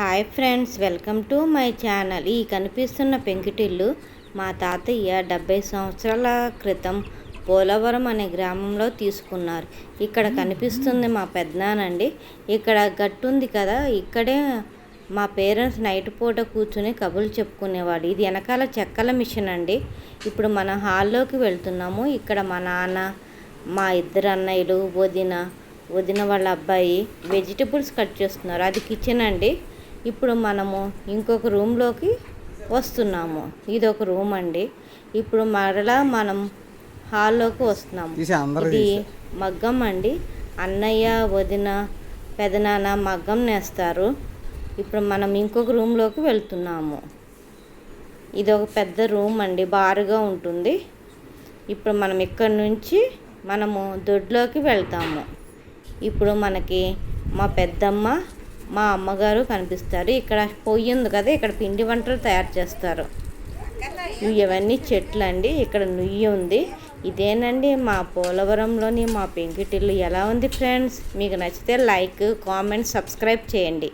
Hi friends welcome to my channel. ఈ కనిపిస్తున్న పెంకిటిల్లు మా తాతయ్య డెబ్బై సంవత్సరాల క్రితం పోలవరం అనే గ్రామంలో తీసుకున్నారు. ఇక్కడ కనిపిస్తుంది మా పెద్దనానండి ఇక్కడ గట్టుంది కదా ఇక్కడే మా పేరెంట్స్ నైట్ పూట కూర్చుని కబుర్లు చెప్పుకునేవాడు. ఇది వెనకాల చెక్కల మిషన్ అండి. ఇప్పుడు మన హాల్లోకి వెళ్తున్నాము. ఇక్కడ మా నాన్న మా ఇద్దరు అన్నయ్యలు వదిన వదిన వాళ్ళ అబ్బాయి వెజిటబుల్స్ కట్ చేస్తున్నారు. అది కిచెన్ అండి. ఇప్పుడు మనము ఇంకొక రూమ్లోకి వస్తున్నాము. ఇది ఒక రూమ్ అండి. ఇప్పుడు మరలా మనం హాల్లోకి వస్తున్నాము. ఇది మగ్గం అండి. అన్నయ్య వదిన పెదనాన్న మగ్గం నేస్తారు. ఇప్పుడు మనం ఇంకొక రూమ్లోకి వెళ్తున్నాము. ఇది ఒక పెద్ద రూమ్ అండి. బారుగా ఉంటుంది. ఇప్పుడు మనం ఇక్కడ నుంచి మనము దొడ్లోకి వెళ్తాము. ఇప్పుడు మనకి మా పెద్దమ్మ మా అమ్మగారు కనిపిస్తారు. ఇక్కడ పొయ్యి ఉంది కదా ఇక్కడ పిండి వంటలు తయారు చేస్తారు. ఇవన్నీ చెట్లు అండి. ఇక్కడ నుయ్యి ఉంది. ఇదేనండి మా పోలవరంలోని మా పెంకిటిల్లు. ఎలా ఉంది ఫ్రెండ్స్? మీకు నచ్చితే లైక్ కామెంట్ సబ్స్క్రైబ్ చేయండి.